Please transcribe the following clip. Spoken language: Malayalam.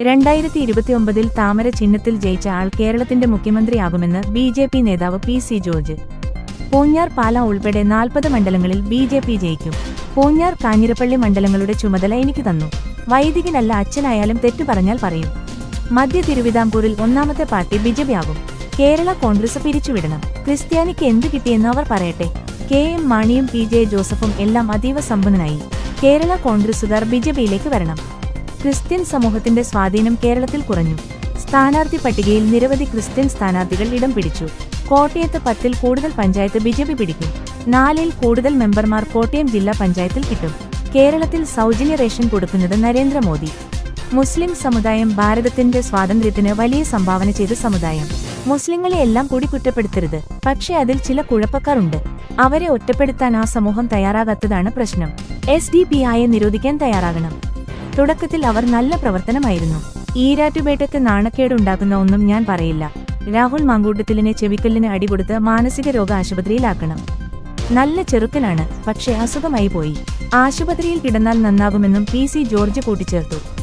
രണ്ടായിരത്തി ഇരുപത്തിയൊമ്പതിൽ താമര ചിഹ്നത്തിൽ ജയിച്ച ആൾ കേരളത്തിന്റെ മുഖ്യമന്ത്രിയാകുമെന്ന് ബി ജെ പി നേതാവ് P C George. Poonjar Pala ഉൾപ്പെടെ നാൽപ്പത് മണ്ഡലങ്ങളിൽ ബി ജെ പി ജയിക്കും. പൂഞ്ഞാർ കാഞ്ഞിരപ്പള്ളി മണ്ഡലങ്ങളുടെ ചുമതല എനിക്ക് തന്നു. വൈദികനല്ല അച്ഛനായാലും തെറ്റു പറഞ്ഞാൽ പറയും. മധ്യ തിരുവിതാംകൂറിൽ ഒന്നാമത്തെ പാർട്ടി ബിജെപിയാകും. കേരള കോൺഗ്രസ് പിരിച്ചുവിടണം. ക്രിസ്ത്യാനിക്ക് എന്ത് കിട്ടിയെന്ന് അവർ പറയട്ടെ. കെ എം മാണിയും പി ജെ ജോസഫും എല്ലാം അതീവ സമ്പന്നനായി. കേരള കോൺഗ്രസുകാർ ബിജെപിയിലേക്ക് വരണം. ക്രിസ്ത്യൻ സമൂഹത്തിന്റെ സ്വാധീനം കേരളത്തിൽ കുറഞ്ഞു. സ്ഥാനാർത്ഥി പട്ടികയിൽ നിരവധി ക്രിസ്ത്യൻ സ്ഥാനാർത്ഥികൾ ഇടം പിടിച്ചു. കോട്ടയത്ത് പത്തിൽ കൂടുതൽ പഞ്ചായത്ത് ബിജെപി പിടിക്കും. നാലിൽ കൂടുതൽ മെമ്പർമാർ കോട്ടയം ജില്ലാ പഞ്ചായത്തിൽ കിട്ടും. കേരളത്തിൽ സൗജന്യ റേഷൻ കൊടുക്കുന്നത് നരേന്ദ്രമോദി. മുസ്ലിം സമുദായം ഭാരതത്തിന്റെ സ്വാതന്ത്ര്യത്തിന് വലിയ സംഭാവന ചെയ്ത സമുദായം. മുസ്ലിങ്ങളെ എല്ലാം കൂടി കുറ്റപ്പെടുത്തരുത്. പക്ഷേ അതിൽ ചില കുഴപ്പക്കാരുണ്ട്. അവരെ ഒറ്റപ്പെടുത്താൻ ആ സമൂഹം തയ്യാറാകാത്തതാണ് പ്രശ്നം. എസ് ഡി പി ആയെ നിരോധിക്കാൻ തയ്യാറാകണം. തുടക്കത്തിൽ അവർ നല്ല പ്രവർത്തനമായിരുന്നു. ഈരാറ്റുപേട്ടയ്ക്ക് നാണക്കേടുണ്ടാക്കുന്ന ഒന്നും ഞാൻ പറയില്ല. രാഹുൽ മാങ്കൂട്ടത്തിലിനെ ചെവിക്കല്ലിന് അടികൊടുത്ത് മാനസിക രോഗ ആശുപത്രിയിലാക്കണം. നല്ല ചെറുക്കനാണ് പക്ഷേ അസുഖമായി പോയി. ആശുപത്രിയിൽ കിടന്നാൽ നന്നാകുമെന്നും പി സി ജോർജ് കൂട്ടിച്ചേർത്തു.